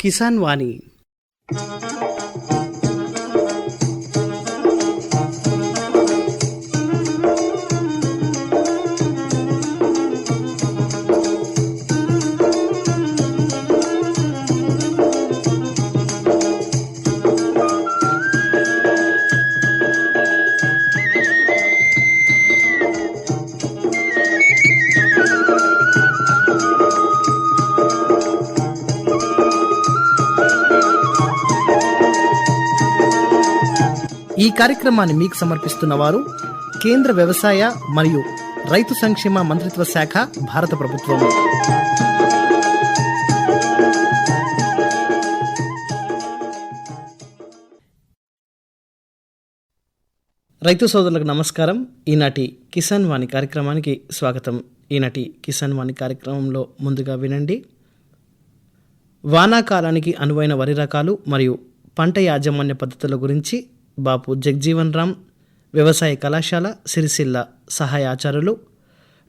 కిసాన్ వాణి కార్యక్రమాన్ని మీకు సమర్పిస్తున్న వారు కేంద్ర వ్యవసాయ మరియు రైతు సంక్షేమ మంత్రిత్వ శాఖ భారత ప్రభుత్వం. రైతు సోదరులకు నమస్కారం. ఈనాటి కిసాన్ వాణి కార్యక్రమానికి స్వాగతం. ఈనాటి కిసాన్ వాణి కార్యక్రమంలో ముందుగా వినండి. వానాకాలానికి అనువైన వరి రకాలు మరియు పంట యాజమాన్య పద్ధతుల గురించి బాపు జగ్జీవన్ రామ్ వ్యవసాయ కళాశాల సిరిసిల్ల సహాయ ఆచార్యులు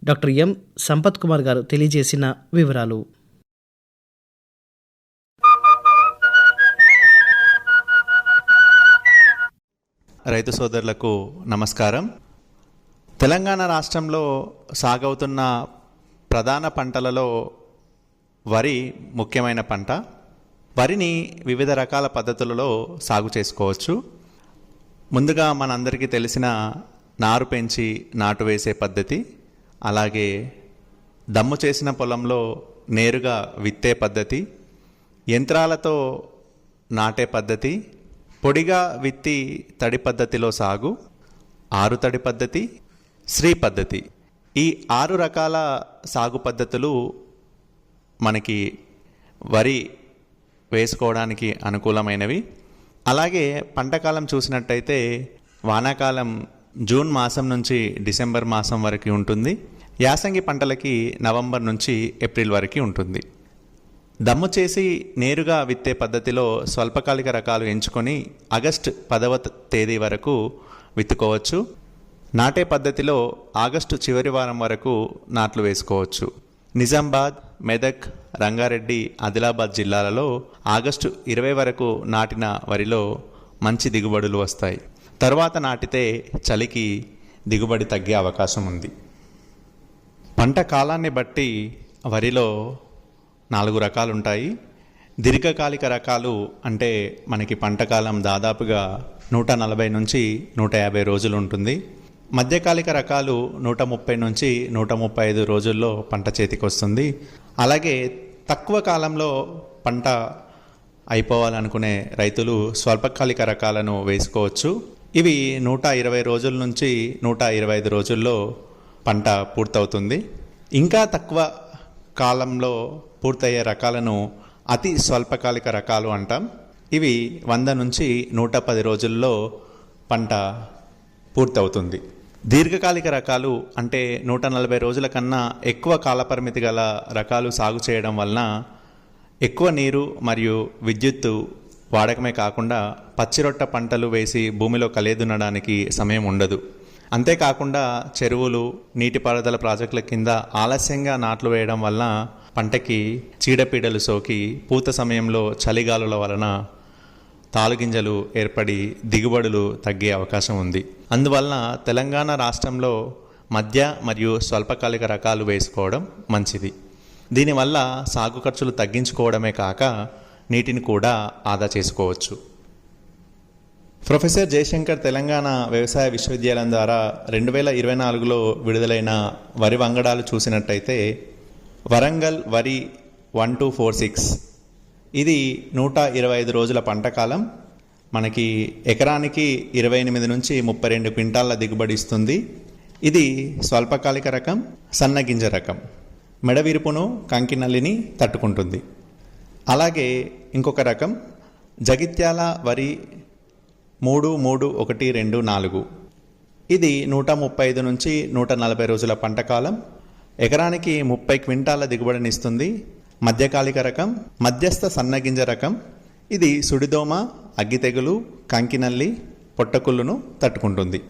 డాక్టర్ ఎం సంపత్ కుమార్ గారు తెలియజేసిన వివరాలు. రైతు సోదరులకు నమస్కారం. తెలంగాణ రాష్ట్రంలో సాగవుతున్న ప్రధాన పంటలలో వరి ముఖ్యమైన పంట. వరిని వివిధ రకాల పద్ధతులలో సాగు చేసుకోవచ్చు. ముందుగా మనందరికీ తెలిసిన నారు పెంచి నాటు వేసే పద్ధతి అలాగే దమ్ము చేసిన పొలంలో నేరుగా విత్తే పద్ధతి యంత్రాలతో నాటే పద్ధతి పొడిగా విత్తి తడి పద్ధతిలో సాగు ఆరు తడి పద్ధతి శ్రీ పద్ధతి. ఈ ఆరు రకాల సాగు పద్ధతులు మనకి వరి వేసుకోవడానికి అనుకూలమైనవి. అలాగే పంటకాలం చూసినట్టయితే వానాకాలం జూన్ మాసం నుంచి డిసెంబర్ మాసం వరకు ఉంటుంది. యాసంగి పంటలకి నవంబర్ నుంచి ఏప్రిల్ వరకు ఉంటుంది. దమ్ము చేసి నేరుగా విత్తే పద్ధతిలో స్వల్పకాలిక రకాలు ఎంచుకొని ఆగస్ట్ పదవ తేదీ వరకు విత్తుకోవచ్చు. నాటే పద్ధతిలో ఆగస్టు చివరి వారం వరకు నాట్లు వేసుకోవచ్చు. నిజామాబాద్ మెదక్ రంగారెడ్డి ఆదిలాబాద్ జిల్లాలలో ఆగస్టు ఇరవై వరకు నాటిన వరిలో మంచి దిగుబడులు వస్తాయి. తర్వాత నాటితే చలికి దిగుబడి తగ్గే అవకాశం ఉంది. పంట కాలాన్ని బట్టి వరిలో నాలుగు రకాలు ఉంటాయి. దీర్ఘకాలిక రకాలు అంటే మనకి పంట కాలం దాదాపుగా నూట నలభై నుంచి నూట యాభై రోజులు ఉంటుంది. మధ్యకాలిక రకాలు నూట ముప్పై నుంచి నూట ముప్పై ఐదు రోజుల్లో పంట చేతికి వస్తుంది అలాగే తక్కువ కాలంలో పంట అయిపోవాలనుకునే రైతులు స్వల్పకాలిక రకాలను వేసుకోవచ్చు. ఇవి నూట ఇరవై రోజుల నుంచి నూట ఇరవై ఐదు రోజుల్లో పంట పూర్తవుతుంది. ఇంకా తక్కువ కాలంలో పూర్తయ్యే రకాలను అతి స్వల్పకాలిక రకాలు అంటాం. ఇవి వంద నుంచి నూట పది రోజుల్లో పంట పూర్తవుతుంది. దీర్ఘకాలిక రకాలు అంటే నూట నలభై రోజుల కన్నా ఎక్కువ కాలపరిమితి గల రకాలు సాగు చేయడం వలన ఎక్కువ నీరు మరియు విద్యుత్తు వాడకమే కాకుండా పచ్చిరొట్ట పంటలు వేసి భూమిలో కలియదున్నడానికి సమయం ఉండదు. అంతేకాకుండా చెరువులు నీటిపారుదల ప్రాజెక్టుల కింద ఆలస్యంగా నాట్లు వేయడం వలన పంటకి చీడపీడలు సోకి పూత సమయంలో చలిగాలుల వలన తాలుగింజలు ఏర్పడి దిగుబడులు తగ్గే అవకాశం ఉంది. అందువలన తెలంగాణ రాష్ట్రంలో మధ్య మరియు స్వల్పకాలిక రకాలు వేసుకోవడం మంచిది. దీనివల్ల సాగు ఖర్చులు తగ్గించుకోవడమే కాక నీటిని కూడా ఆదా చేసుకోవచ్చు. ప్రొఫెసర్ జయశంకర్ తెలంగాణ వ్యవసాయ విశ్వవిద్యాలయం ద్వారా రెండు వేల ఇరవై నాలుగులో విడుదలైన వరి వంగడాలు చూసినట్టయితే వరంగల్ వరి వన్ టూ ఫోర్ సిక్స్ ఇది నూట ఇరవై ఐదు రోజుల పంటకాలం మనకి ఎకరానికి ఇరవై ఎనిమిది నుంచి ముప్పై రెండు క్వింటాల దిగుబడి ఇస్తుంది. ఇది స్వల్పకాలిక రకం సన్నగింజ రకం. మెడవిరుపును కంకినల్లిని తట్టుకుంటుంది. అలాగే ఇంకొక రకం జగిత్యాల వరి మూడు మూడు ఒకటి రెండు నాలుగు. ఇది నూట ముప్పై ఐదు నుంచి నూట నలభై రోజుల పంటకాలం ఎకరానికి ముప్పై క్వింటాల దిగుబడినిస్తుంది. మధ్యకాలిక రకం మధ్యస్థ సన్నగింజ రకం. ఇది సుడిదోమ అగ్గి తెగులు కంకినల్లి పొట్టకుళ్ళును తట్టుకుంటుంది.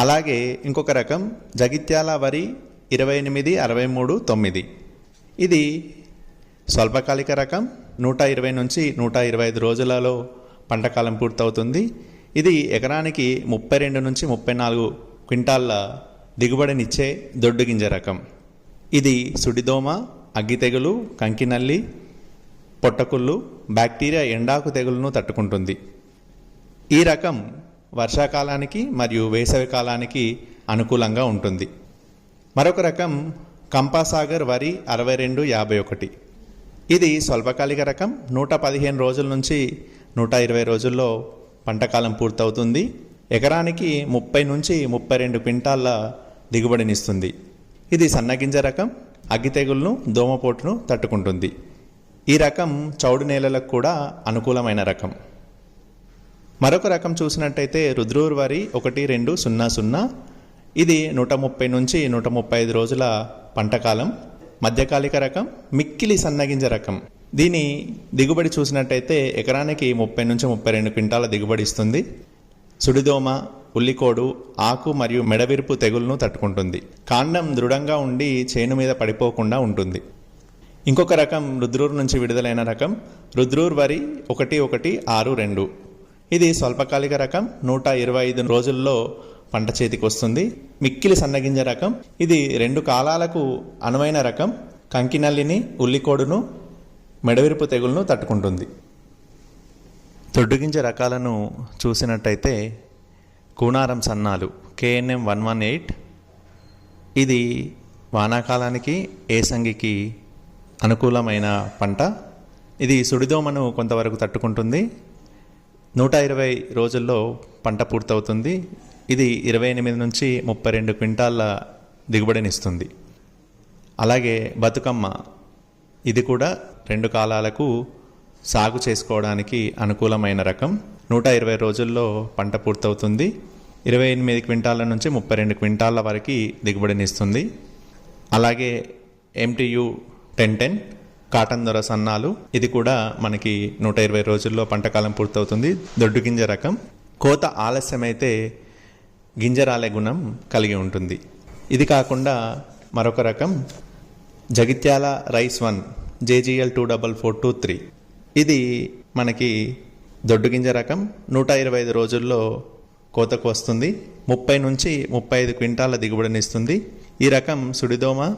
అలాగే ఇంకొక రకం జగిత్యాల వరి ఇరవై ఎనిమిది అరవై మూడు తొమ్మిది. ఇది స్వల్పకాలిక రకం నూట ఇరవై నుంచి నూట ఇరవై ఐదు రోజులలో పంట కాలం పూర్తవుతుంది. ఇది ఎకరానికి ముప్పై రెండు నుంచి ముప్పై నాలుగు క్వింటాళ్ళ దిగుబడినిచ్చే దొడ్డు గింజ రకం. ఇది సుడిదోమ అగ్గి తెగులు కంకినల్లి పొట్టకుళ్ళు బ్యాక్టీరియా ఎండాకు తెగులను తట్టుకుంటుంది. ఈ రకం వర్షాకాలానికి మరియు వేసవి కాలానికి అనుకూలంగా ఉంటుంది. మరొక రకం కంపాసాగర్ వరి అరవై రెండు యాభై ఒకటి. ఇది స్వల్పకాలిక రకం. నూట పదిహేను రోజుల నుంచి నూట ఇరవై రోజుల్లో పంటకాలం పూర్తవుతుంది. ఎకరానికి ముప్పై నుంచి ముప్పై రెండు క్వింటాళ్ళ దిగుబడినిస్తుంది. ఇది సన్నగింజ రకం. అగ్గి తెగులను దోమపోటును తట్టుకుంటుంది. ఈ రకం చౌడు నేలలకు కూడా అనుకూలమైన రకం. మరొక రకం చూసినట్టయితే రుద్రూరు వరి ఒకటి రెండు సున్నా సున్నా. ఇది నూట ముప్పై నుంచి నూట ముప్పై ఐదు రోజుల పంటకాలం. మధ్యకాలిక రకం మిక్కిలి సన్నగింజ రకం. దీని దిగుబడి చూసినట్టయితే ఎకరానికి ముప్పై నుంచి ముప్పై రెండు క్వింటాల దిగుబడి ఇస్తుంది. సుడిదోమ ఉల్లికోడు ఆకు మరియు మెడవిరుపు తెగులను తట్టుకుంటుంది. కాండం దృఢంగా ఉండి చేను మీద పడిపోకుండా ఉంటుంది. ఇంకొక రకం రుద్రూర్ నుంచి విడుదలైన రకం రుద్రూర్ వరి ఒకటి ఒకటి ఆరు రెండు. ఇది స్వల్పకాలిక రకం నూట ఇరవై ఐదు రోజుల్లో పంట చేతికి వస్తుంది. మిక్కిలి సన్నగింజ రకం ఇది రెండు కాలాలకు అనువైన రకం కంకినల్లిని ఉల్లికోడును మెడవిరుపు తెగులను తట్టుకుంటుంది. తొడ్డుగింజ రకాలను చూసినట్టయితే కూనారం సన్నాలు కేఎన్ఎం వన్ వన్ ఎయిట్. ఇది వానాకాలానికి ఏసంగికి అనుకూలమైన పంట? ఇది సుడిదోమను కొంతవరకు తట్టుకుంటుంది. నూట ఇరవై రోజుల్లో పంట పూర్తవుతుంది. ఇది ఇరవై ఎనిమిది నుంచి ముప్పై రెండు క్వింటాళ్ళ దిగుబడినిస్తుంది. అలాగే బతుకమ్మ ఇది కూడా రెండు కాలాలకు సాగు చేసుకోవడానికి అనుకూలమైన రకం. నూట ఇరవై రోజుల్లో పంట పూర్తవుతుంది. ఇరవై ఎనిమిది క్వింటాల నుంచి ముప్పై రెండు క్వింటాల వరకు దిగుబడినిస్తుంది. అలాగే ఎంటీయు టెన్ టెన్ కాటన్ దొర సన్నాలు ఇది కూడా మనకి నూట ఇరవై రోజుల్లో పంటకాలం పూర్తవుతుంది. దొడ్డు గింజ రకం. కోత ఆలస్యమైతే గింజరాలే గుణం కలిగి ఉంటుంది. ఇది కాకుండా మరొక రకం. Jagtial rice one JGL two double four two three. ఇది మనకి దొడ్డు గింజ రకం. నూట ఇరవై ఐదు రోజుల్లో కోతకు వస్తుంది. ముప్పై నుంచి ముప్పై ఐదు క్వింటాల దిగుబడినిస్తుంది ఈ రకం సుడిదోమ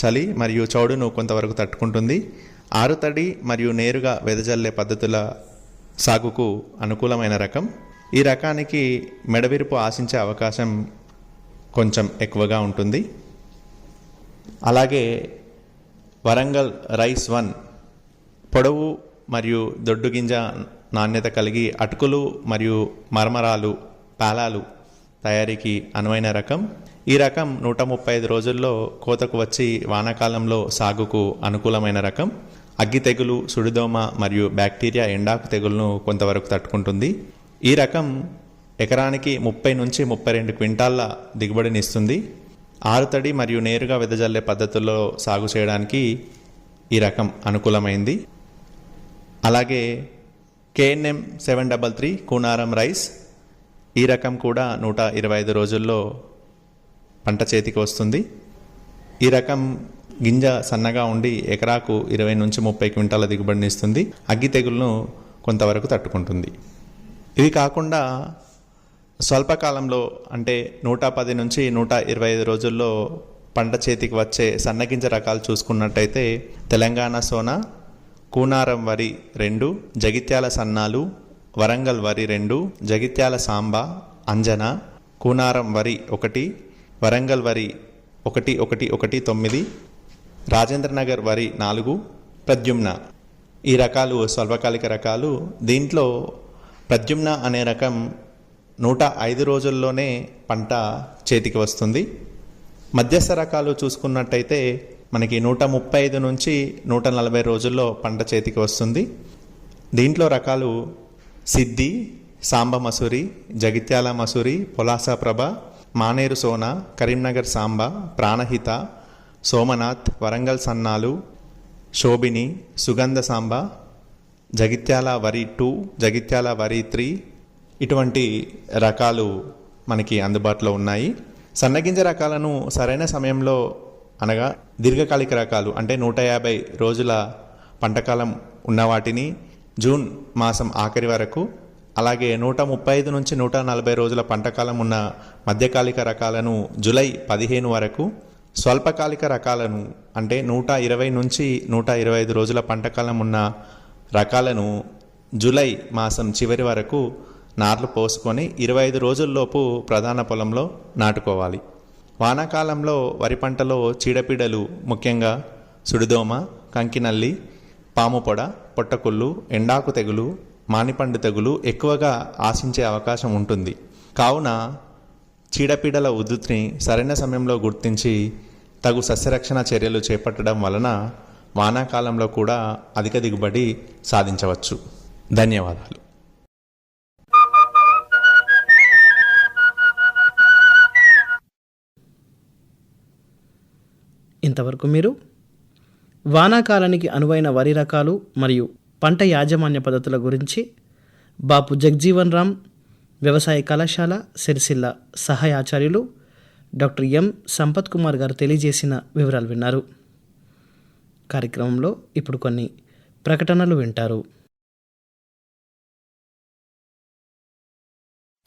చలి మరియు చౌడును కొంతవరకు తట్టుకుంటుంది. ఆరుతడి మరియు నేరుగా వెదజల్లే పద్ధతుల సాగుకు అనుకూలమైన రకం. ఈ రకానికి మెడవిరుపు ఆశించే అవకాశం కొంచెం ఎక్కువగా ఉంటుంది. అలాగే వరంగల్ రైస్ వన్ పొడవు మరియు దొడ్డు గింజ నాణ్యత కలిగి అటుకులు మరియు మర్మరాలు పాలాలు తయారీకి అనువైన రకం. ఈ రకం నూట ముప్పై ఐదు రోజుల్లో కోతకు వచ్చి వానాకాలంలో సాగుకు అనుకూలమైన రకం. అగ్గి తెగులు సుడిదోమ మరియు బ్యాక్టీరియా ఎండాకు తెగులను కొంతవరకు తట్టుకుంటుంది. ఈ రకం ఎకరానికి ముప్పై నుంచి ముప్పై రెండు క్వింటాళ్ళ దిగుబడినిస్తుంది ఆరుతడి మరియు నేరుగా వెదజల్లే పద్ధతుల్లో సాగు చేయడానికి ఈ రకం అనుకూలమైంది. అలాగే KNM seven double three Kunaram rice ఈ రకం కూడా నూట ఇరవై ఐదు రోజుల్లో పంట చేతికి వస్తుంది. ఈ రకం గింజ సన్నగా ఉండి ఎకరాకు ఇరవై నుంచి ముప్పై క్వింటాల దిగుబడిని ఇస్తుంది. అగ్గి తెగులను కొంతవరకు తట్టుకుంటుంది. ఇవి కాకుండా స్వల్పకాలంలో అంటే నూట పది నుంచి నూట ఇరవై ఐదు రోజుల్లో పంట చేతికి వచ్చే సన్నగింజ రకాలు చూసుకున్నట్టయితే తెలంగాణ సోనా కూనారం వరి రెండు జగిత్యాల సన్నాలు వరంగల్ వరి రెండు జగిత్యాల సాంబ అంజన కూనారం వరి ఒకటి వరంగల్ వరి ఒకటి ఒకటి ఒకటి తొమ్మిది రాజేంద్రనగర్ వరి నాలుగు ప్రద్యుమ్న. ఈ రకాలు స్వల్పకాలిక రకాలు. దీంట్లో ప్రద్యుమ్న అనే రకం నూట ఐదు రోజుల్లోనే పంట చేతికి వస్తుంది. మధ్యస్థ రకాలు చూసుకున్నట్టయితే మనకి నూట ముప్పై ఐదు నుంచి నూట నలభై రోజుల్లో పంట చేతికి వస్తుంది. దీంట్లో రకాలు సిద్ధి సాంబ మసూరి జగిత్యాల మసూరి పొలాస ప్రభ మానేరు సోనా కరీంనగర్ సాంబ ప్రాణహిత సోమనాథ్ వరంగల్ సన్నాలు శోభిని సుగంధ సాంబ జగిత్యాల వరి టూ జగిత్యాల వరి త్రీ ఇటువంటి రకాలు మనకి అందుబాటులో ఉన్నాయి. సన్నగింజ రకాలను సరైన సమయంలో అనగా దీర్ఘకాలిక రకాలు అంటే నూట యాభై రోజుల పంటకాలం ఉన్న వాటిని జూన్ మాసం ఆఖరి వరకు అలాగే నూట ముప్పై ఐదు నుంచి నూట నలభై రోజుల పంటకాలం ఉన్న మధ్యకాలిక రకాలను జూలై పదిహేను వరకు స్వల్పకాలిక రకాలను అంటే నూట ఇరవై నుంచి నూట ఇరవై ఐదు రోజుల పంటకాలం ఉన్న రకాలను జూలై మాసం చివరి వరకు నార్లు పోసుకొని ఇరవై ఐదు రోజుల్లోపు ప్రధాన పొలంలో నాటుకోవాలి. వానాకాలంలో వరి పంటలో చీడపీడలు ముఖ్యంగా సుడిదోమ కంకినల్లి పాము పొడ పొట్టకుళ్ళు ఎండాకు తెగులు మానిపండు తెగులు ఎక్కువగా ఆశించే అవకాశం ఉంటుంది. కావున చీడపీడల ఉధృతిని సరైన సమయంలో గుర్తించి తగు సస్యరక్షణ చర్యలు చేపట్టడం వలన వానాకాలంలో కూడా అధిక దిగుబడి సాధించవచ్చు. ధన్యవాదాలు. ఇంతవరకు మీరు? వానాకాలానికి అనువైన వరి రకాలు మరియు పంట యాజమాన్య పద్ధతుల గురించి బాపు జగ్జీవన్ రామ్ వ్యవసాయ కళాశాల సిరిసిల్ల సహాయ ఆచార్యులు డాక్టర్ ఎం సంపత్ కుమార్ గారు తెలియజేసిన వివరాలు విన్నారు. కార్యక్రమంలో ఇప్పుడు కొన్ని ప్రకటనలు వింటారు.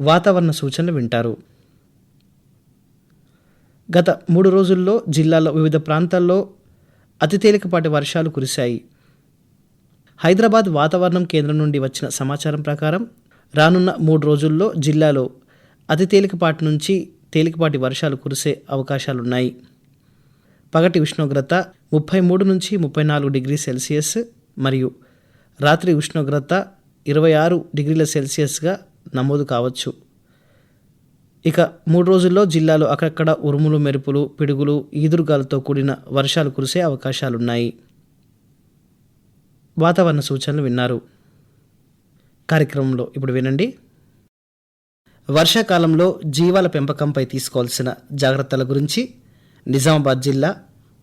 వాతావరణ సూచనలు వింటారు. గత మూడు రోజుల్లో జిల్లాలో వివిధ ప్రాంతాల్లో అతి తేలికపాటి వర్షాలు కురిశాయి. హైదరాబాద్ వాతావరణం కేంద్రం నుండి వచ్చిన సమాచారం ప్రకారం రానున్న మూడు రోజుల్లో జిల్లాలో అతి తేలికపాటి నుంచి తేలికపాటి వర్షాలు కురిసే అవకాశాలున్నాయి. పగటి ఉష్ణోగ్రత ముప్పై మూడు నుంచి ముప్పై నాలుగు డిగ్రీ సెల్సియస్ మరియు రాత్రి ఉష్ణోగ్రత ఇరవై ఆరు డిగ్రీల సెల్సియస్గా నమోదు కావచ్చు. ఇక మూడు రోజుల్లో జిల్లాలో అక్కడక్కడ ఉరుములు మెరుపులు పిడుగులు ఈదురుగాలతో కూడిన వర్షాలు కురిసే అవకాశాలున్నాయి. వాతావరణ సూచనలు విన్నారు. కార్యక్రమంలో ఇప్పుడు వినండి. వర్షాకాలంలో జీవాల పెంపకంపై తీసుకోవాల్సిన జాగ్రత్తల గురించి నిజామాబాద్ జిల్లా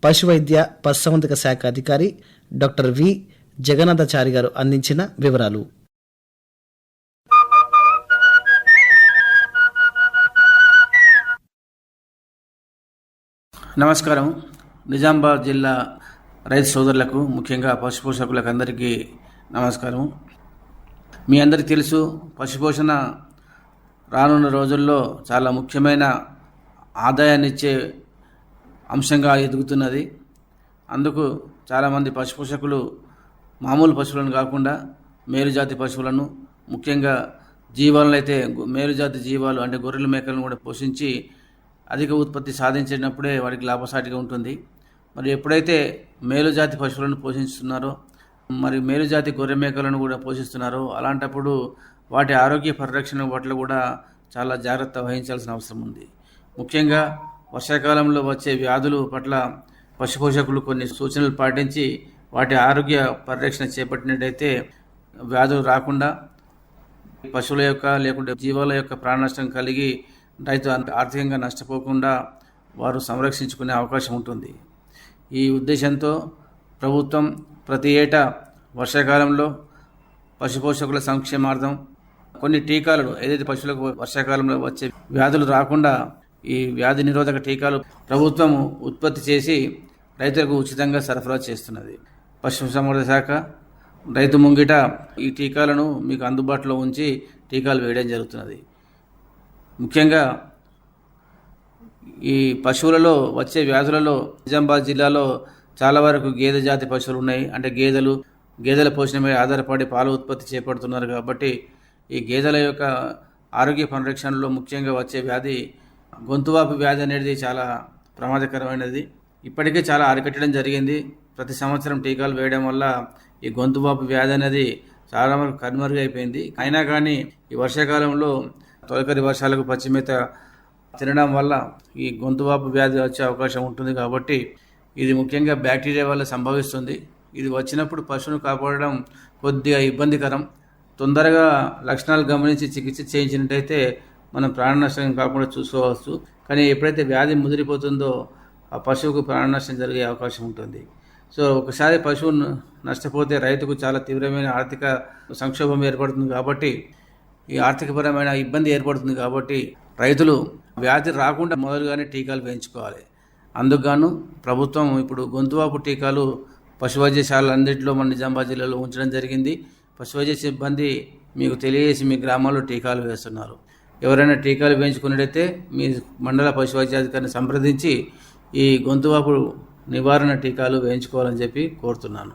పశువైద్య పశుసంవర్ధక శాఖ అధికారి డాక్టర్ వి. జగన్నాథాచారి గారు అందించిన వివరాలు. నమస్కారం. నిజామాబాద్ జిల్లా రైతు సోదరులకు ముఖ్యంగా పశుపోషకులకు అందరికీ నమస్కారం. మీ అందరికీ తెలుసు పశుపోషణ రానున్న రోజుల్లో చాలా ముఖ్యమైన ఆదాయాన్ని ఇచ్చే అంశంగా ఎదుగుతున్నది. అందుకు చాలామంది పశుపోషకులు మామూలు పశువులను కాకుండా మేలుజాతి పశువులను ముఖ్యంగా జీవాలను అయితే మేలుజాతి జీవాలు అంటే గొర్రెల మేకలను కూడా పోషించి అధిక ఉత్పత్తి సాధించినప్పుడే వాడికి లాభసాటిగా ఉంటుంది. మరి ఎప్పుడైతే మేలుజాతి పశువులను పోషిస్తున్నారో మరి మేలుజాతి గొర్రె మేకలను కూడా పోషిస్తున్నారో అలాంటప్పుడు వాటి ఆరోగ్య పరిరక్షణ పట్ల కూడా చాలా జాగ్రత్త వహించాల్సిన అవసరం ఉంది. ముఖ్యంగా వర్షాకాలంలో వచ్చే వ్యాధులు పట్ల పశుపోషకులు కొన్ని సూచనలు పాటించి వాటి ఆరోగ్య పరిరక్షణ చేపట్టినట్టయితే వ్యాధులు రాకుండా పశువుల యొక్క లేకుంటే జీవాల యొక్క ప్రాణ నష్టం కలిగి రైతు ఆర్థికంగా నష్టపోకుండా వారు సంరక్షించుకునే అవకాశం ఉంటుంది. ఈ ఉద్దేశంతో ప్రభుత్వం ప్రతి ఏటా వర్షాకాలంలో పశుపోషకుల సంక్షేమార్థం కొన్ని టీకాలను ఏదైతే పశువులకు వర్షాకాలంలో వచ్చే వ్యాధులు రాకుండా ఈ వ్యాధి నిరోధక టీకాలు ప్రభుత్వం ఉత్పత్తి చేసి రైతులకు ఉచితంగా సరఫరా చేస్తున్నది. పశుసంవర్ధక శాఖ రైతు ముంగిట ఈ టీకాలను మీకు అందుబాటులో ఉంచి టీకాలు వేయడం జరుగుతున్నది. ముఖ్యంగా ఈ పశువులలో వచ్చే వ్యాధులలో నిజామాబాద్ జిల్లాలో చాలా వరకు గేదె జాతి పశువులు ఉన్నాయి. అంటే గేదెలు గేదెల పోషణ మీద ఆధారపడి పాల ఉత్పత్తి చేపడుతున్నారు కాబట్టి ఈ గేదెల యొక్క ఆరోగ్య పరిరక్షణలో ముఖ్యంగా వచ్చే వ్యాధి గొంతువాపు వ్యాధి అనేది చాలా ప్రమాదకరమైనది. ఇప్పటికే చాలా అరికట్టడం జరిగింది. ప్రతి సంవత్సరం టీకాలు వేయడం వల్ల ఈ గొంతువాపు వ్యాధి అనేది చాలా వరకు కనుమరుగైపోయింది. అయినా కానీ ఈ వర్షాకాలంలో తొలకరి వర్షాలకు పచ్చిమేత తినడం వల్ల ఈ గొంతువాపు వ్యాధి వచ్చే అవకాశం ఉంటుంది కాబట్టి ఇది ముఖ్యంగా బ్యాక్టీరియా వల్ల సంభవిస్తుంది. ఇది వచ్చినప్పుడు పశువును కాపాడడం కొద్దిగా ఇబ్బందికరం. తొందరగా లక్షణాలు గమనించి చికిత్స చేయించినట్టయితే మనం ప్రాణ నష్టం కాకుండా చూసుకోవచ్చు. కానీ ఎప్పుడైతే వ్యాధి ముదిరిపోతుందో ఆ పశువుకు ప్రాణ నష్టం జరిగే అవకాశం ఉంటుంది. సో ఒకసారి పశువు నష్టపోతే రైతుకు చాలా తీవ్రమైన ఆర్థిక సంక్షోభం ఏర్పడుతుంది కాబట్టి ఈ ఆర్థికపరమైన ఇబ్బంది ఏర్పడుతుంది కాబట్టి రైతులు వ్యాధి రాకుండా మొదలుగానే టీకాలు వేయించుకోవాలి. అందుకుగాను ప్రభుత్వం ఇప్పుడు గొంతువాపు టీకాలు పశువైద్యశాలలు వైద్యశాలన్నింటిలో మన నిజామాబాద్ జిల్లాలో ఉంచడం జరిగింది. పశువైద్య సిబ్బంది మీకు తెలియజేసి మీ గ్రామాల్లో టీకాలు వేస్తున్నారు. ఎవరైనా టీకాలు వేయించుకున్నట్టయితే మీ మండల పశు వైద్యాధికారిని సంప్రదించి ఈ గొంతువాపు నివారణ టీకాలు వేయించుకోవాలని చెప్పి కోరుతున్నాను.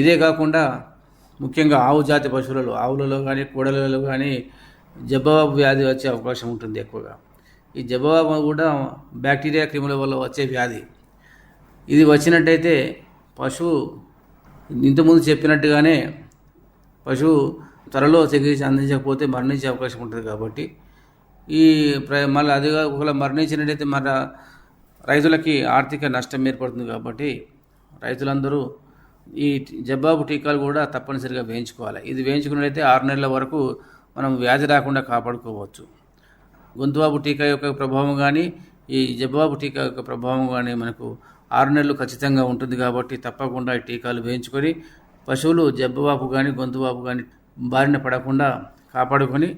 ఇదే కాకుండా ముఖ్యంగా ఆవు జాతి పశువులలో ఆవులలో కానీ కోడలలో కానీ జబ్బవాపు వ్యాధి వచ్చే అవకాశం ఉంటుంది ఎక్కువగా. ఈ జబ్బవాపు కూడా బ్యాక్టీరియా క్రిముల వల్ల వచ్చే వ్యాధి. ఇది వచ్చినట్టయితే పశువు ఇంతకుముందు చెప్పినట్టుగానే పశువు త్వరలో చికిత్స అందించకపోతే మరణించే అవకాశం ఉంటుంది కాబట్టి ఈ ప్ర మళ్ళీ అదిగా ఒకవేళ మరణించినట్టయితే మన రైతులకి ఆర్థిక నష్టం ఏర్పడుతుంది కాబట్టి రైతులందరూ ఈ జబ్బాబు టీకాలు కూడా తప్పనిసరిగా వేయించుకోవాలి. ఇది వేయించుకున్నట్లయితే ఆరు నెలల వరకు మనం వ్యాధి రాకుండా కాపాడుకోవచ్చు. గొంతువాపు టీకా యొక్క ప్రభావం కానీ ఈ జబ్బాబు టీకా యొక్క ప్రభావం కానీ మనకు ఆరు నెలలు ఖచ్చితంగా ఉంటుంది కాబట్టి తప్పకుండా ఈ టీకాలు వేయించుకొని పశువులు జబ్బవాపు కానీ గొంతువాపు కానీ బారిన పడకుండా కాపాడుకొని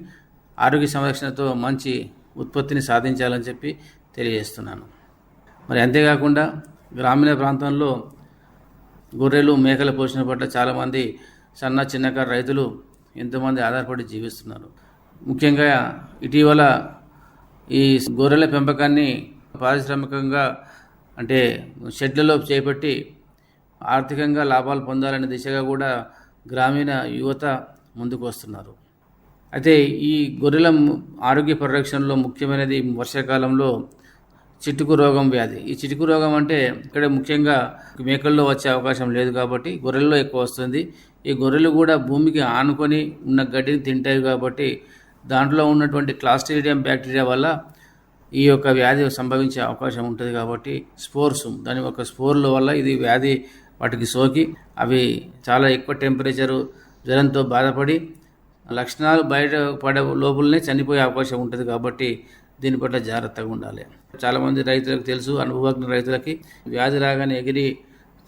ఆరోగ్య సంరక్షణతో మంచి ఉత్పత్తిని సాధించాలని చెప్పి తెలియజేస్తున్నాను. మరి అంతేకాకుండా గ్రామీణ ప్రాంతంలో గొర్రెలు మేకల పోషణ పట్ల చాలామంది సన్న చిన్నకారు రైతులు ఎంతోమంది ఆధారపడి జీవిస్తున్నారు. ముఖ్యంగా ఇటీవల ఈ గొర్రెల పెంపకాన్ని పారిశ్రామికంగా అంటే షెడ్లలో చేపట్టి ఆర్థికంగా లాభాలు పొందాలనే దిశగా కూడా గ్రామీణ యువత ముందుకు వస్తున్నారు అయితే ఈ గొర్రెల ఆరోగ్య పరిరక్షణలో ముఖ్యమైనది వర్షాకాలంలో చిటుకు రోగం వ్యాధి. ఈ చిటుకు రోగం అంటే ఇక్కడ ముఖ్యంగా మేకల్లో వచ్చే అవకాశం లేదు కాబట్టి గొర్రెల్లో ఎక్కువ వస్తుంది. ఈ గొర్రెలు కూడా భూమికి ఆనుకొని ఉన్న గడ్డిని తింటాయి కాబట్టి దాంట్లో ఉన్నటువంటి క్లాస్ట్రీడియం బ్యాక్టీరియా వల్ల ఈ యొక్క వ్యాధి సంభవించే అవకాశం ఉంటుంది కాబట్టి స్పోర్స్ దాని యొక్క స్పోర్ల వల్ల ఇది వ్యాధి వాటికి సోకి. అవి చాలా ఎక్కువ టెంపరేచరు జ్వరంతో బాధపడి లక్షణాలు బయట పడే లోపలనే చనిపోయే అవకాశం ఉంటుంది కాబట్టి దీని పట్ల జాగ్రత్తగా ఉండాలి. చాలామంది రైతులకు తెలుసు అనుభవజ్ఞ రైతులకి వ్యాధి రాగానే ఎగిరి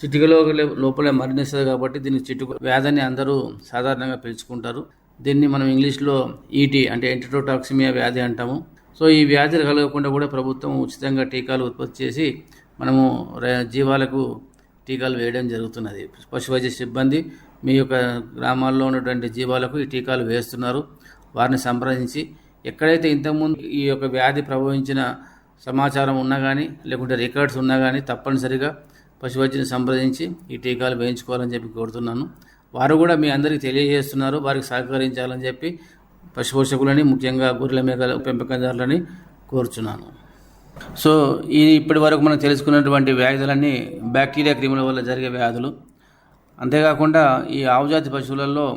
చిటికలో లోపలే మరణిస్తుంది కాబట్టి దీన్ని చిటుకు వ్యాధిని అందరూ సాధారణంగా పిలుచుకుంటారు. దీన్ని మనం ఇంగ్లీష్లో ఈటీ అంటే ఎంటరోటాక్సిమియా వ్యాధి అంటాము. సో ఈ వ్యాధి కలగకుండా కూడా ప్రభుత్వం ఉచితంగా టీకాలు ఉత్పత్తి చేసి మనము జీవాలకు టీకాలు వేయడం జరుగుతున్నది. పశువైద్య సిబ్బంది మీ యొక్క గ్రామాల్లో ఉన్నటువంటి జీవాలకు ఈ టీకాలు వేస్తున్నారు. వారిని సంప్రదించి ఎక్కడైతే ఇంతకుముందు ఈ యొక్క వ్యాధి ప్రభవించిన సమాచారం ఉన్నా కానీ లేకుంటే రికార్డ్స్ ఉన్నా కానీ తప్పనిసరిగా పశువైద్యుని సంప్రదించి ఈ టీకాలు వేయించుకోవాలని చెప్పి కోరుతున్నాను. వారు కూడా మీ అందరికీ తెలియజేస్తున్నారు వారికి సహకరించాలని చెప్పి పశుపోషకులని ముఖ్యంగా గొర్రెల మేకల పెంపకందారులని కోరుచున్నాను. సో ఈ ఇప్పటి వరకు మనం తెలుసుకున్నటువంటి వ్యాధులన్నీ బ్యాక్టీరియా క్రిముల వల్ల జరిగే వ్యాధులు. అంతేకాకుండా ఈ ఆవుజాతి పశువులలో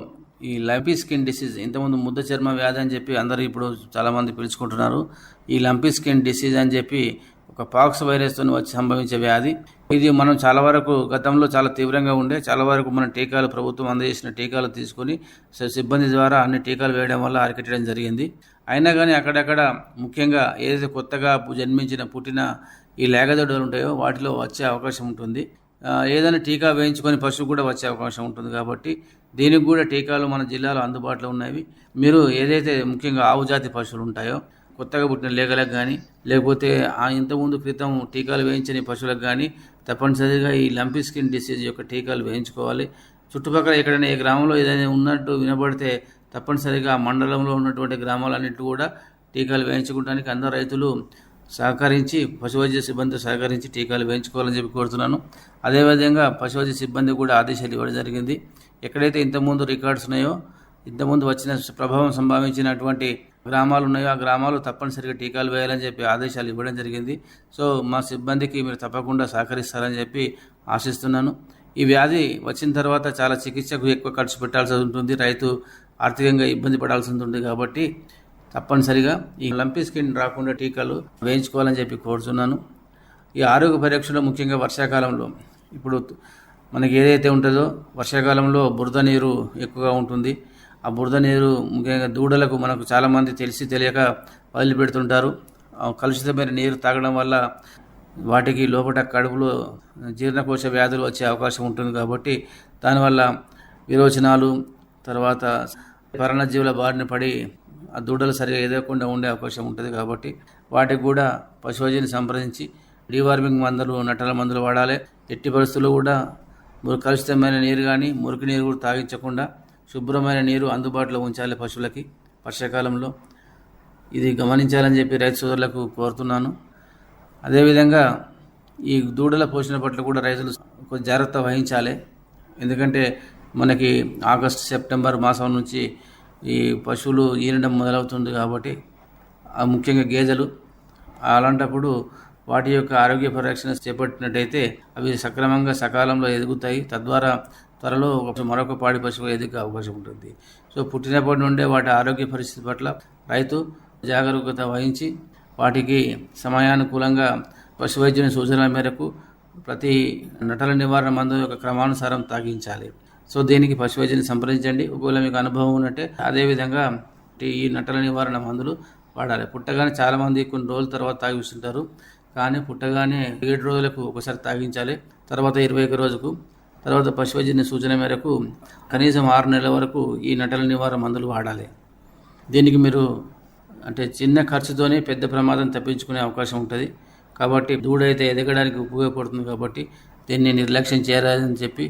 ఈ లంపీ స్కిన్ డిసీజ్ ఇంతకుముందు ముద్ద చర్మ వ్యాధి అని చెప్పి అందరూ ఇప్పుడు చాలామంది పిలుచుకుంటున్నారు. ఈ లంపీ స్కిన్ డిసీజ్ అని చెప్పి ఒక పాక్స్ వైరస్తో వచ్చి సంభవించే వ్యాధి. ఇది మనం చాలా వరకు గతంలో చాలా తీవ్రంగా ఉండే చాలా వరకు మన టీకాలు ప్రభుత్వం అందజేసిన టీకాలు తీసుకొని సిబ్బంది ద్వారా అన్ని టీకాలు వేయడం వల్ల అరికట్టడం జరిగింది. అయినా కానీ అక్కడక్కడ ముఖ్యంగా ఏదైతే కొత్తగా జన్మించిన పుట్టిన ఈ లేగదొడ్డలు ఉంటాయో వాటిలో వచ్చే అవకాశం ఉంటుంది. ఏదైనా టీకా వేయించుకొని పశువు కూడా వచ్చే అవకాశం ఉంటుంది కాబట్టి దీనికి కూడా టీకాలు మన జిల్లాలో అందుబాటులో ఉన్నవి. మీరు ఏదైతే ముఖ్యంగా ఆవు జాతి పశువులు ఉంటాయో కొత్తగా పుట్టిన లేగలకు కానీ లేకపోతే ఆ ఇంతకుముందు క్రితం టీకాలు వేయించని పశువులకు కానీ తప్పనిసరిగా ఈ లంపీ స్కిన్ డిసీజ్ యొక్క టీకాలు వేయించుకోవాలి. చుట్టుపక్కల ఎక్కడైనా ఏ గ్రామంలో ఏదైనా ఉన్నట్టు వినబడితే తప్పనిసరిగా మండలంలో ఉన్నటువంటి గ్రామాలన్నింటి కూడా టీకాలు వేయించుకోవడానికి అందరు రైతులు సహకరించి పశువైద్య సిబ్బంది సహకరించి టీకాలు వేయించుకోవాలని చెప్పి కోరుతున్నాను. అదేవిధంగా పశువైద్య సిబ్బంది కూడా ఆదేశాలు ఇవ్వడం జరిగింది. ఎక్కడైతే ఇంతకుముందు రికార్డ్స్ ఉన్నాయో ఇంతకుముందు వచ్చిన ప్రభావం సంభవించినటువంటి గ్రామాలు ఉన్నాయో ఆ గ్రామాలు తప్పనిసరిగా టీకాలు వేయాలని చెప్పి ఆదేశాలు ఇవ్వడం జరిగింది. సో మా సిబ్బందికి మీరు తప్పకుండా సహకరిస్తారని చెప్పి ఆశిస్తున్నాను. ఈ వ్యాధి వచ్చిన తర్వాత చాలా చికిత్సకు ఎక్కువ ఖర్చు పెట్టాల్సి ఉంటుంది. రైతు ఆర్థికంగా ఇబ్బంది పడాల్సి ఉంటుంది కాబట్టి తప్పనిసరిగా ఈ లంపీ స్కిన్ రాకుండా టీకాలు వేయించుకోవాలని చెప్పి కోరుతున్నాను ఈ ఆరోగ్య పరీక్షలో ముఖ్యంగా వర్షాకాలంలో ఇప్పుడు మనకి ఏదైతే ఉంటుందో వర్షాకాలంలో బురద నీరు ఎక్కువగా ఉంటుంది. ఆ బురద నీరు ముఖ్యంగా దూడలకు మనకు చాలామంది తెలిసి తెలియక వదిలిపెడుతుంటారు కలుషితమైన నీరు తాగడం వల్ల వాటికి లోపల కడుపులో జీర్ణకోశ వ్యాధులు వచ్చే అవకాశం ఉంటుంది కాబట్టి దానివల్ల విరోచనాలు తర్వాత పరణజీవుల బారిన పడి ఆ దూడలు సరిగా ఎదగకుండా ఉండే అవకాశం ఉంటుంది కాబట్టి వాటికి కూడా పశువైద్యుని సంప్రదించి డీవార్మింగ్ మందులు నట్టల మందులు వాడాలి. ఎట్టి పరిస్థితుల్లో కూడా ము- కలుషితమైన నీరు కానీ మురికి నీరు కూడా తాగించకుండా శుభ్రమైన నీరు అందుబాటులో ఉంచాలి పశువులకి వర్షాకాలంలో. ఇది గమనించాలని చెప్పి రైతు సోదరులకు కోరుతున్నాను. అదేవిధంగా ఈ దూడల పోషణ పట్ల కూడా రైతులు కొంచెం జాగ్రత్త వహించాలి. ఎందుకంటే మనకి ఆగస్ట్ సెప్టెంబర్ మాసం నుంచి ఈ పశువులు ఈనడం మొదలవుతుంది కాబట్టి ముఖ్యంగా గేదెలు అలాంటప్పుడు వాటి యొక్క ఆరోగ్య పరిరక్షణ చేపట్టినట్టయితే అవి సక్రమంగా సకాలంలో ఎదుగుతాయి. తద్వారా త్వరలో ఒక మరొక పాడి పశువు ఎదిగే అవకాశం ఉంటుంది. సో పుట్టినప్పటి నుండే వాటి ఆరోగ్య పరిస్థితి పట్ల రైతు జాగరూకత వహించి వాటికి సమయానుకూలంగా పశువైద్యుని సూచనల మేరకు ప్రతి నటల నివారణ మందు యొక్క క్రమానుసారం తాగించాలి. సో దీనికి పశువైద్యుని సంప్రదించండి? ఒకవేళ మీకు అనుభవం ఉన్నట్టే అదేవిధంగా ఈ నటల నివారణ మందులు వాడాలి. పుట్టగానే చాలామంది కొన్ని రోజుల తర్వాత తాగిస్తుంటారు కానీ పుట్టగానే ఏడు రోజులకు ఒకసారి తాగించాలి. తర్వాత ఇరవై ఒక రోజుకు. తర్వాత పశువైద్యుని సూచన మేరకు కనీసం ఆరు నెలల వరకు ఈ నటల నివారణ మందులు వాడాలి. దీనికి మీరు అంటే చిన్న ఖర్చుతోనే పెద్ద ప్రమాదం తప్పించుకునే అవకాశం ఉంటుంది. కాబట్టి దూడ అయితే ఎదగడానికి ఉపయోగపడుతుంది కాబట్టి దీన్ని నిర్లక్ష్యం చేయాలని చెప్పి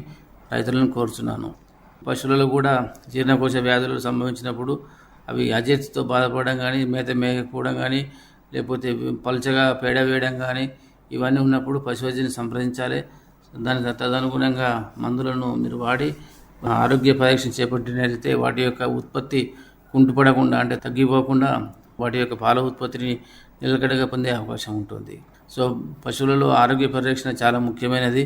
రైతులను కోరుచున్నాను. పశువులలో కూడా జీర్ణకోశ వ్యాధులు సంభవించినప్పుడు అవి అజీర్తితో బాధపడడం కానీ మేత మేకపోవడం కానీ లేకపోతే పలుచగా పేడ వేయడం కానీ ఇవన్నీ ఉన్నప్పుడు పశువైద్యుని సంప్రదించాలి. దానికి తదనుగుణంగా మందులను మీరు వాడి ఆరోగ్య పరీక్ష చేపట్టినట్లయితే వాటి యొక్క ఉత్పత్తి కుంటుపడకుండా అంటే తగ్గిపోకుండా వాటి యొక్క పాల ఉత్పత్తిని నిలకడగా పొందే అవకాశం ఉంటుంది. సో పశువులలో ఆరోగ్య పరిరక్షణ చాలా ముఖ్యమైనది.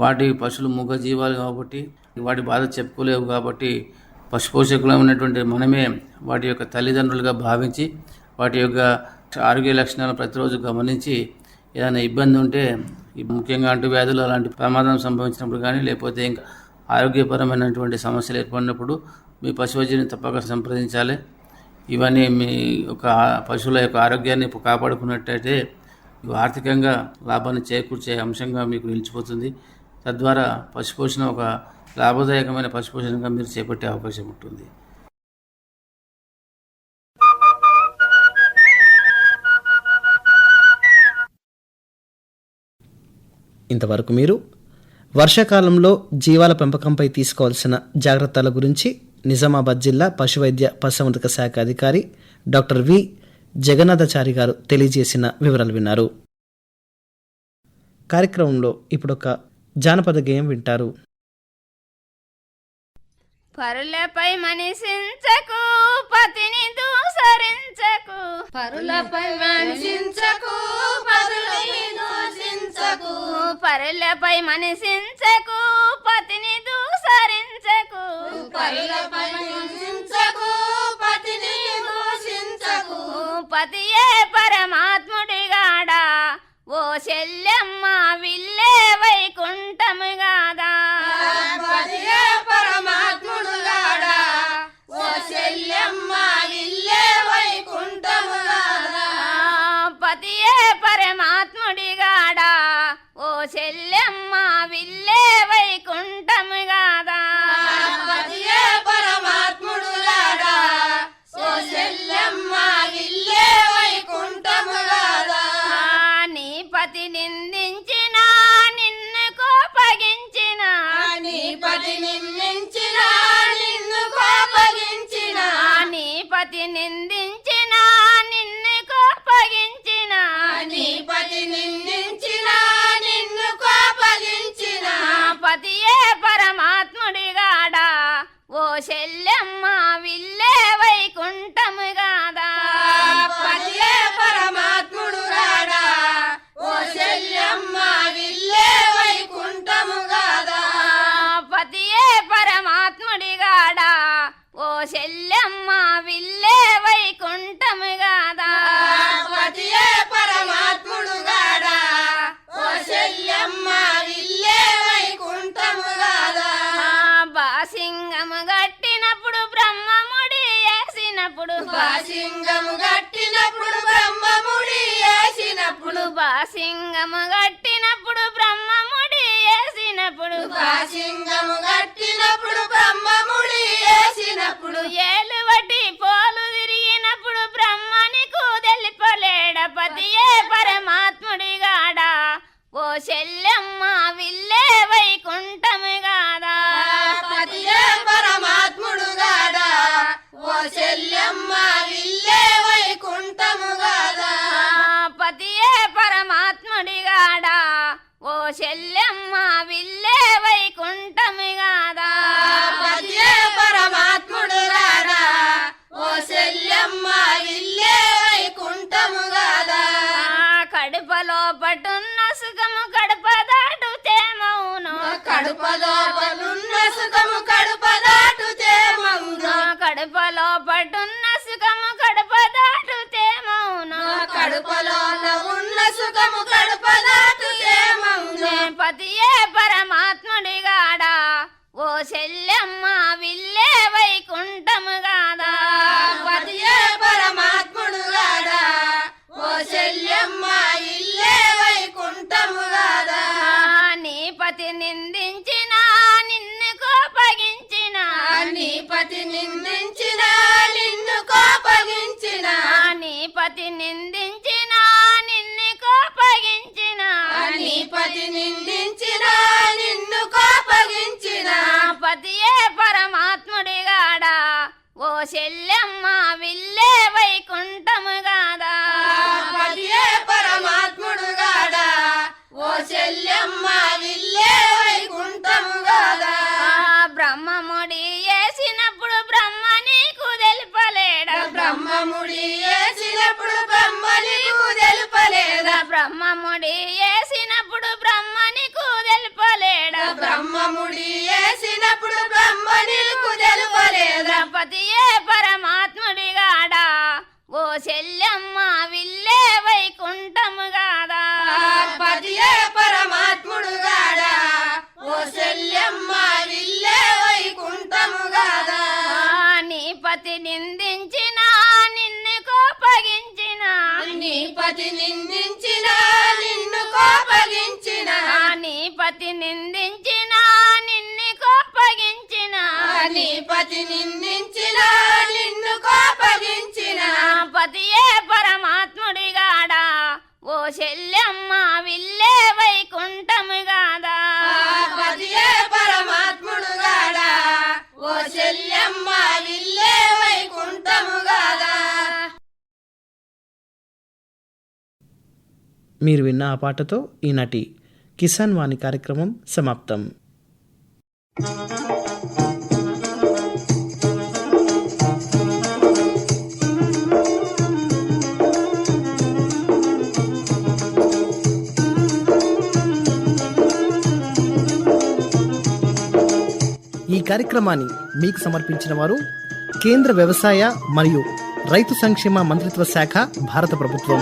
వాటి పశువులు మూగ జీవాలు కాబట్టి వాటి బాధ చెప్పుకోలేవు కాబట్టి పశుపోషకులమైనటువంటి మనమే వాటి యొక్క తల్లిదండ్రులుగా భావించి వాటి యొక్క ఆరోగ్య లక్షణాలను ప్రతిరోజు గమనించి ఏదైనా ఇబ్బంది ఉంటే ఈ ముఖ్యంగా అంటువ్యాధులు అలాంటి ప్రమాదం సంభవించినప్పుడు కానీ లేకపోతే ఇంకా ఆరోగ్యపరమైనటువంటి సమస్యలు ఏర్పడినప్పుడు మీ పశువైద్యుని తప్పక సంప్రదించాలి. ఇవన్నీ మీ యొక్క పశువుల యొక్క ఆరోగ్యాన్ని కాపాడుకున్నట్టయితే ఆర్థికంగా లాభాన్ని చేకూర్చే అంశంగా మీకు నిలిచిపోతుంది. తద్వారా పశుపోషణ ఒక లాభదాయకమైన పశుపోషణగా మీరు చేపట్టే అవకాశం ఉంటుంది. ఇంతవరకు మీరు వర్షాకాలంలో జీవాల పెంపకంపై తీసుకోవాల్సిన జాగ్రత్తల గురించి నిజామాబాద్ జిల్లా పశువైద్య పశుసంవర్ధక శాఖ అధికారి డాక్టర్ వి. జగన్నాథాచారి గారు తెలియజేసిన వివరాలు విన్నారు. కార్యక్రమంలో ఇప్పుడొక జానపద గేయం వింటారు. పరులపై మనిషించకు పతిని దూసరించకు పరులపై మనిషించకు పరులని దూషించకు. పరులపై మనిషించకు పతిని దూసరించకు పరులపై మనిషించకు పతిని దూషించకు. పతియే పరమాత్ముడిగాడా చెల్లెమ్మ. విల్లే వైకుంఠము గాదా పరమాత్ముడు గాడా ఓ చెల్లెమ్మా పతియే పరమాత్ముడిగాడా? ఓ చెల్లెమ్మ బాసింగము గట్టినప్పుడు బ్రహ్మముడి వేసినప్పుడు. బాసింగము గట్టినప్పుడు బ్రహ్మముడి వేసినప్పుడు. బాసింగము గట్టినప్పుడు బ్రహ్మముడి వేసినప్పుడు. ఏలువటి పోలు తిరిగినప్పుడు బ్రహ్మనికు తెలిపలేడ? పతియే పరమాత్ముడిగాడా? ఓ చెల్లెమ్మ విల్లే వైకుంఠము కడుపలో పలున్న సుఖము కడుప దాటుతే మౌను. కడుపలో పట్టున్న సుఖము కడప దాటుతే మౌను కడుపలో ఉన్న సుఖము కడుప దాటుతే మౌను పతియే పరమాత్ముడిగాడా? ఓ చెల్లెమ్మ విల్లే వైకుంఠము కోపగించిన. నీ పతి నిందించిన నిన్ను కోపగించిన. నీ పతి నిందించిన నిన్ను కోపగించిన. పతియే పరమాత్ముడిగాడా? ఓ చెల్లెమ్మ విల్లే వైకుంఠము గాదా పతియే పరమాత్ముడు గాడా ఓ చెల్లెమ్మ విల్లే బ్రహ్మముడి వేసినప్పుడు బ్రహ్మ నీకు తెలుపలేదా బ్రహ్మముడి వేసినప్పుడు బ్రహ్మ నీకు తెలుపలేడా బ్రహ్మముడి వేసినప్పుడు బ్రహ్మ నీకు తెలుపలేదా పతియే పరమాత్ముడిగాడా? ఓ చెల్లెమ్మ విల్లే వైకుంఠము గాదా పతియే పరమాత్ముడు గాడా ఓ చెల్లెమ్మ విల్లే వైకుంఠము గాదా నీ పతి కోపగించిన నీ పతి నిందించిన నిన్ను కోపగించిన. నీ పతి నిందించిన నిన్ను కోపగించిన. నీ పతి నిందించిన నిన్ను కోపగించిన. పతియే పరమాత్ముడిగాడా? ఓ చెల్లెమ్మ మీరు విన్న ఆ పాటతో ఈనాటి కిసాన్ వాణి కార్యక్రమం సమాప్తం. ఈ కార్యక్రమాన్ని మీకు సమర్పించిన వారు కేంద్ర వ్యవసాయ మరియు రైతు సంక్షేమ మంత్రిత్వ శాఖ భారత ప్రభుత్వం.